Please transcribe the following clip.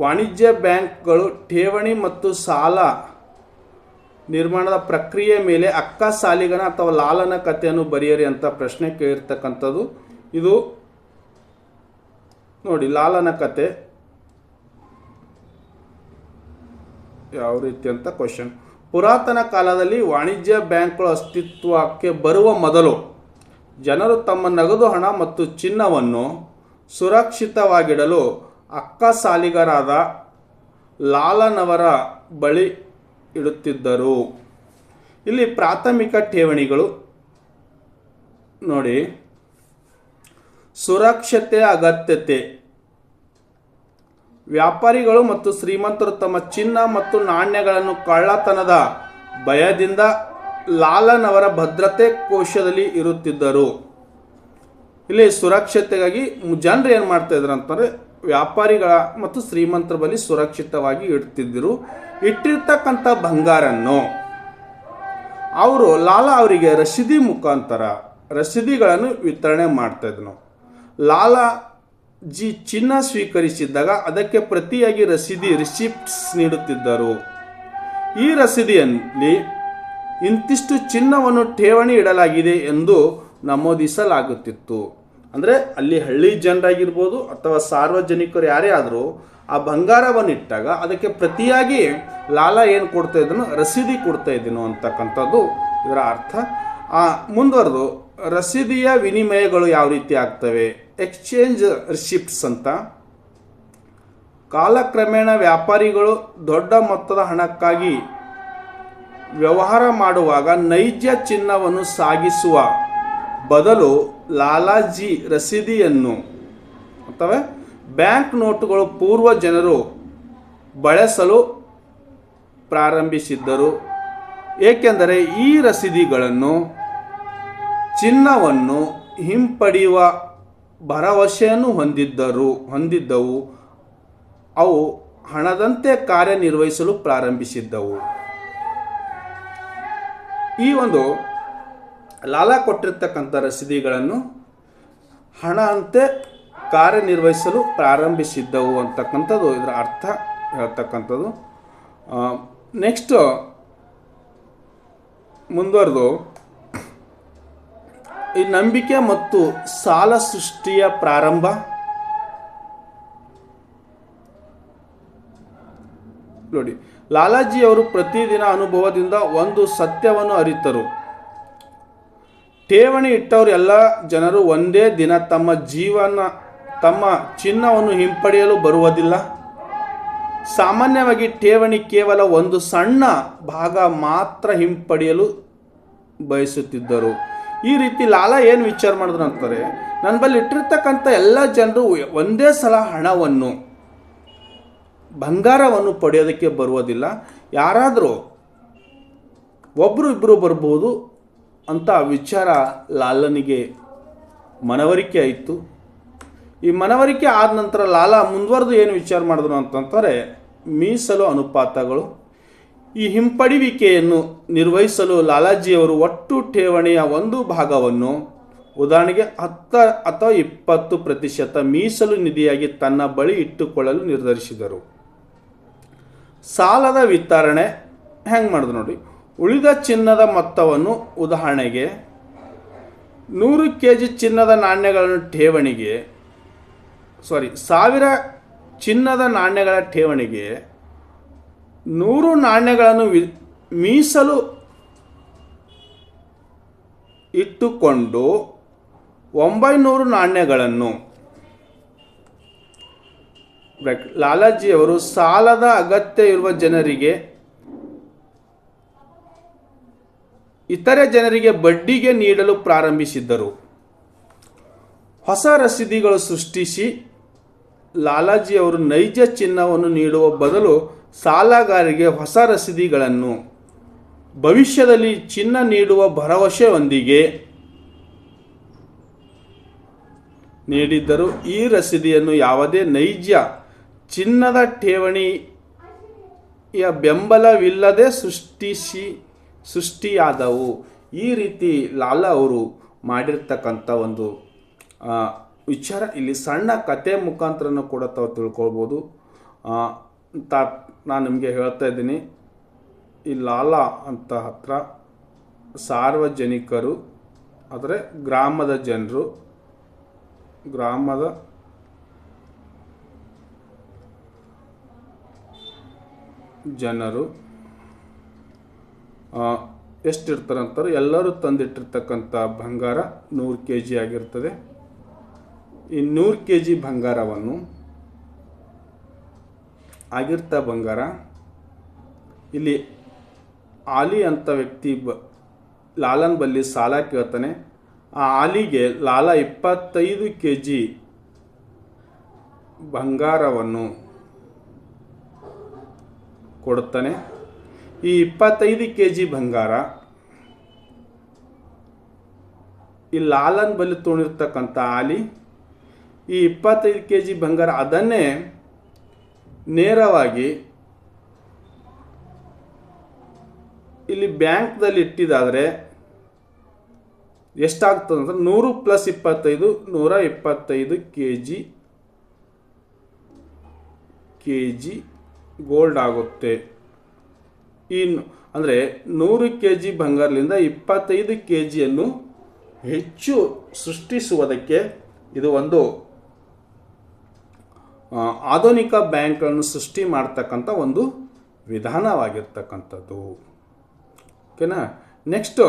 ವಾಣಿಜ್ಯ ಬ್ಯಾಂಕ್ಗಳು ಠೇವಣಿ ಮತ್ತು ಸಾಲ ನಿರ್ಮಾಣದ ಪ್ರಕ್ರಿಯೆ ಮೇಲೆ ಅಕ್ಕ ಸಾಲಿಗನ ಅಥವಾ ಲಾಲನ ಕಥೆಯನ್ನು ಬರೆಯಿರಿ ಅಂತ ಪ್ರಶ್ನೆ ಕೇಳಿರ್ತಕ್ಕಂಥದ್ದು. ಇದು ನೋಡಿ, ಲಾಲನ ಕತೆ ಯಾವ ರೀತಿ ಅಂತ ಕ್ವಶನ್ ಪುರಾತನ ಕಾಲದಲ್ಲಿ ವಾಣಿಜ್ಯ ಬ್ಯಾಂಕ್ಗಳು ಅಸ್ತಿತ್ವಕ್ಕೆ ಬರುವ ಮೊದಲು ಜನರು ತಮ್ಮ ನಗದು ಹಣ ಮತ್ತು ಚಿನ್ನವನ್ನು ಸುರಕ್ಷಿತವಾಗಿಡಲು ಅಕ್ಕ ಸಾಲಿಗರಾದ ಲಾಲನವರ ಬಳಿ ಇಡುತ್ತಿದ್ದರು. ಇಲ್ಲಿ ಪ್ರಾಥಮಿಕ ಠೇವಣಿಗಳು. ನೋಡಿ. ಸುರಕ್ಷತೆ, ಅಗತ್ಯತೆ. ವ್ಯಾಪಾರಿಗಳು ಮತ್ತು ಶ್ರೀಮಂತರು ತಮ್ಮ ಚಿನ್ನ ಮತ್ತು ನಾಣ್ಯಗಳನ್ನು ಕಳ್ಳತನದ ಭಯದಿಂದ ಲಾಲನವರ ಭದ್ರತೆ ಕೋಶದಲ್ಲಿ ಇರುತ್ತಿದ್ದರು. ಇಲ್ಲಿ ಸುರಕ್ಷತೆಗಾಗಿ ಜನರು ಏನು ಮಾಡ್ತಾ ಇದ್ರು ಅಂತಂದ್ರೆ ವ್ಯಾಪಾರಿಗಳ ಮತ್ತು ಶ್ರೀಮಂತರ ಬಳಿ ಸುರಕ್ಷಿತವಾಗಿ ಇಡ್ತಿದ್ದರು ಇಟ್ಟಿರ್ತಕ್ಕಂಥ ಬಂಗಾರನ್ನು ಅವರು ಲಾಲಾ ಅವರಿಗೆ ರಸೀದಿ ಮುಖಾಂತರ ರಸೀದಿಗಳನ್ನು ವಿತರಣೆ ಮಾಡ್ತಾ ಲಾಲಾಜಿ ಲಾಲಾ ಜಿ ಚಿನ್ನ ಸ್ವೀಕರಿಸಿದ್ದಾಗ ಅದಕ್ಕೆ ಪ್ರತಿಯಾಗಿ ರಸೀದಿ ರಿಸಿಪ್ಟ್ಸ್ ನೀಡುತ್ತಿದ್ದರು. ಈ ರಸೀದಿಯಲ್ಲಿ ಇಂತಿಷ್ಟು ಚಿನ್ನವನ್ನು ಠೇವಣಿ ಇಡಲಾಗಿದೆ ಎಂದು ನಮೂದಿಸಲಾಗುತ್ತಿತ್ತು. ಅಂದರೆ ಅಲ್ಲಿ ಹಳ್ಳಿ ಜನರಾಗಿರ್ಬೋದು ಅಥವಾ ಸಾರ್ವಜನಿಕರು ಯಾರೇ ಆದರೂ ಆ ಬಂಗಾರವನ್ನು ಇಟ್ಟಾಗ ಅದಕ್ಕೆ ಪ್ರತಿಯಾಗಿ ಲಾಲಾ ಏನು ಕೊಡ್ತಾ ಇದ್ದನು, ರಸೀದಿ ಕೊಡ್ತಾ ಇದ್ದೀನೋ ಅಂತಕ್ಕಂಥದ್ದು ಇದರ ಅರ್ಥ. ಆ, ಮುಂದುವರೆದು, ರಸೀದಿಯ ವಿನಿಮಯಗಳು ಯಾವ ರೀತಿ ಆಗ್ತವೆ? ಎಕ್ಸ್ಚೇಂಜ್ ರಿಸಿಪ್ಟ್ಸ್ ಅಂತ. ಕಾಲಕ್ರಮೇಣ ವ್ಯಾಪಾರಿಗಳು ದೊಡ್ಡ ಮೊತ್ತದ ಹಣಕ್ಕಾಗಿ ವ್ಯವಹಾರ ಮಾಡುವಾಗ ನೈಜ ಚಿನ್ನವನ್ನು ಸಾಗಿಸುವ ಬದಲು ಲಾಲಾಜಿ ರಸೀದಿಯನ್ನು ಅಥವಾ ಬ್ಯಾಂಕ್ ನೋಟುಗಳು ಪೂರ್ವ ಜನರು ಬಳಸಲು ಪ್ರಾರಂಭಿಸಿದ್ದರು. ಏಕೆಂದರೆ ಈ ರಸೀದಿಗಳನ್ನು, ಚಿನ್ನವನ್ನು ಹಿಂಪಡೆಯುವ ಭರವಸೆಯನ್ನು ಹೊಂದಿದ್ದರು, ಹೊಂದಿದ್ದವು. ಅವು ಹಣದಂತೆ ಕಾರ್ಯನಿರ್ವಹಿಸಲು ಪ್ರಾರಂಭಿಸಿದ್ದವು. ಈ ಒಂದು ಲಾಲಾ ಕೊಟ್ಟಿರ್ತಕ್ಕಂಥ ರಸೀದಿಗಳನ್ನು ಹಣ ಅಂತೆ ಕಾರ್ಯನಿರ್ವಹಿಸಲು ಪ್ರಾರಂಭಿಸಿದ್ದವು ಅಂತಕ್ಕಂಥದ್ದು. ಇದರ ಅರ್ಥ ಹೇಳ್ತಕ್ಕಂಥದ್ದು. ನೆಕ್ಸ್ಟ್ ಮುಂದುವರೆದು. ಈ ನಂಬಿಕೆ ಮತ್ತು ಸಾಲ ಸೃಷ್ಟಿಯ ಪ್ರಾರಂಭ. ನೋಡಿ ಲಾಲಾಜಿ ಅವರು ಪ್ರತಿದಿನ ಅನುಭವದಿಂದ ಒಂದು ಸತ್ಯವನ್ನು ಅರಿತರು. ಠೇವಣಿ ಇಟ್ಟವರು ಎಲ್ಲ ಜನರು ಒಂದೇ ದಿನ ತಮ್ಮ ಜೀವನ, ತಮ್ಮ ಚಿನ್ನವನ್ನು ಹಿಂಪಡೆಯಲು ಬರುವುದಿಲ್ಲ. ಸಾಮಾನ್ಯವಾಗಿ ಠೇವಣಿ ಕೇವಲ ಒಂದು ಸಣ್ಣ ಭಾಗ ಮಾತ್ರ ಹಿಂಪಡೆಯಲು ಬಯಸುತ್ತಿದ್ದರು. ಈ ರೀತಿ ಲಾಲಾ ಏನು ವಿಚಾರ ಮಾಡಿದ್ರು ಅಂತಾರೆ ನನ್ನ ಬಳಿ ಇಟ್ಟಿರ್ತಕ್ಕಂಥ ಎಲ್ಲ ಜನರು ಒಂದೇ ಸಲ ಹಣವನ್ನು, ಬಂಗಾರವನ್ನು ಪಡೆಯೋದಕ್ಕೆ ಬರುವುದಿಲ್ಲ. ಯಾರಾದರೂ ಒಬ್ಬರು ಇಬ್ಬರು ಬರ್ಬೋದು ಅಂತ ವಿಚಾರ ಲಾಲನಿಗೆ ಮನವರಿಕೆ ಆಯಿತು. ಈ ಮನವರಿಕೆ ಆದ ನಂತರ ಲಾಲಾ ಮುಂದುವರೆದು ಏನು ವಿಚಾರ ಮಾಡಿದ್ರು ಅಂತಂತಾರೆ ಮೀಸಲು ಅನುಪಾತಗಳು. ಈ ಹಿಂಪಡೆಯುವಿಕೆಯನ್ನು ನಿರ್ವಹಿಸಲು ಲಾಲಾಜಿಯವರು ಒಟ್ಟು ಠೇವಣಿಯ ಒಂದು ಭಾಗವನ್ನು, ಉದಾಹರಣೆಗೆ ಹತ್ತ ಅಥವಾ ಇಪ್ಪತ್ತು ಪ್ರತಿಶತ ಮೀಸಲು ನಿಧಿಯಾಗಿ ತನ್ನ ಬಳಿ ಇಟ್ಟುಕೊಳ್ಳಲು ನಿರ್ಧರಿಸಿದರು. ಸಾಲದ ವಿತರಣೆ ಹೆಂಗೆ ಮಾಡಿದ್ರು ನೋಡಿ. ಉಳಿದ ಚಿನ್ನದ ಮೊತ್ತವನ್ನು ಉದಾಹರಣೆಗೆ ನೂರು ಕೆ ಜಿ ಚಿನ್ನದ ನಾಣ್ಯಗಳನ್ನು ಠೇವಣಿಗೆ ಸಾರಿ ಸಾವಿರ ಚಿನ್ನದ ನಾಣ್ಯಗಳ ಠೇವಣಿಗೆ ನೂರು ನಾಣ್ಯಗಳನ್ನು ವಿ, ಮೀಸಲು ಇಟ್ಟುಕೊಂಡು ಒಂಬೈನೂರು ನಾಣ್ಯಗಳನ್ನು. ಲಾಲಾಜಿಯವರು ಸಾಲದ ಅಗತ್ಯ ಇರುವ ಜನರಿಗೆ ಇತರೆ ಜನರಿಗೆ ಬಡ್ಡಿಗೆ ನೀಡಲು ಪ್ರಾರಂಭಿಸಿದ್ದರು. ಹೊಸ ರಸೀದಿಗಳು ಸೃಷ್ಟಿಸಿ ಲಾಲಾಜಿಯವರು ನೈಜ ಚಿನ್ನವನ್ನು ನೀಡುವ ಬದಲು ಸಾಲಗಾರರಿಗೆ ಹೊಸ ರಸೀದಿಗಳನ್ನು. ಭವಿಷ್ಯದಲ್ಲಿ ಚಿನ್ನ ನೀಡುವ ಭರವಸೆಯೊಂದಿಗೆ ನೀಡಿದ್ದರು. ಈ ರಸೀದಿಯನ್ನು ಯಾವುದೇ ನೈಜ ಚಿನ್ನದ ಠೇವಣಿಯ ಬೆಂಬಲವಿಲ್ಲದೆ ಸೃಷ್ಟಿಸಿ ಸೃಷ್ಟಿಯಾದವು. ಈ ರೀತಿ ಲಾಲಾ ಅವರು ಮಾಡಿರ್ತಕ್ಕಂಥ ಒಂದು ವಿಚಾರ. ಇಲ್ಲಿ ಸಣ್ಣ ಕತೆ ಮುಖಾಂತರನೂ ಕೂಡ ತಾವು ತಿಳ್ಕೊಳ್ಬೋದು. ಅಂತ ನಾನು ನಿಮಗೆ ಹೇಳ್ತಾ ಇದ್ದೀನಿ. ಈ ಲಾಲಾ ಅಂತ ಹತ್ರ ಸಾರ್ವಜನಿಕರು, ಆದರೆ ಗ್ರಾಮದ ಜನರು ಗ್ರಾಮದ ಜನರು ಎಷ್ಟಿರ್ತಾರೆ ಅಂತಾರೆ ಎಲ್ಲರೂ ತಂದಿಟ್ಟಿರ್ತಕ್ಕಂಥ ಬಂಗಾರ ನೂರು ಕೆ ಜಿ ಆಗಿರ್ತದೆ. ಈ ನೂರು ಕೆ ಜಿ ಬಂಗಾರವನ್ನು ಆಗಿರ್ತ ಬಂಗಾರ, ಇಲ್ಲಿ ಆಲಿ ಅಂತ ವ್ಯಕ್ತಿ ಬ, ಲಾಲನ್ ಬಲ್ಲಿ ಸಾಲ ಕೇಳ್ತಾನೆ. ಆ ಆಲಿಗೆ ಲಾಲ ಇಪ್ಪತ್ತೈದು ಕೆ ಜಿ ಬಂಗಾರವನ್ನು ಕೊಡುತ್ತಾನೆ ಈ ಇಪ್ಪತ್ತೈದು ಕೆ ಜಿ ಬಂಗಾರ, ಈ ಲಾಲನ್ ಬಲಿ ತೊಗೊಂಡಿರ್ತಕ್ಕಂಥ ಆಲಿ, ಈ ಇಪ್ಪತ್ತೈದು ಕೆ ಜಿ ಬಂಗಾರ ಅದನ್ನೇ ನೇರವಾಗಿ ಇಲ್ಲಿ ಬ್ಯಾಂಕ್ದಲ್ಲಿ ಇಟ್ಟಿದ್ದಾದರೆ ಎಷ್ಟಾಗ್ತದೆ ಅಂದ್ರೆ ನೂರು ಪ್ಲಸ್ ಇಪ್ಪತ್ತೈದು, ನೂರ ಇಪ್ಪತ್ತೈದು K G K G gold ಆಗುತ್ತೆ. ಇನ್ನು ಅಂದರೆ ನೂರು ಕೆ ಜಿ ಬಂಗಾರದಿಂದ ಇಪ್ಪತ್ತೈದು ಕೆ ಜಿಯನ್ನು ಹೆಚ್ಚು ಸೃಷ್ಟಿಸುವುದಕ್ಕೆ ಇದು ಒಂದು ಆಧುನಿಕ ಬ್ಯಾಂಕ್ಗಳನ್ನು ಸೃಷ್ಟಿ ಮಾಡ್ತಕ್ಕಂಥ ಒಂದು ವಿಧಾನವಾಗಿರ್ತಕ್ಕಂಥದ್ದು. ಓಕೆನಾ? ನೆಕ್ಸ್ಟು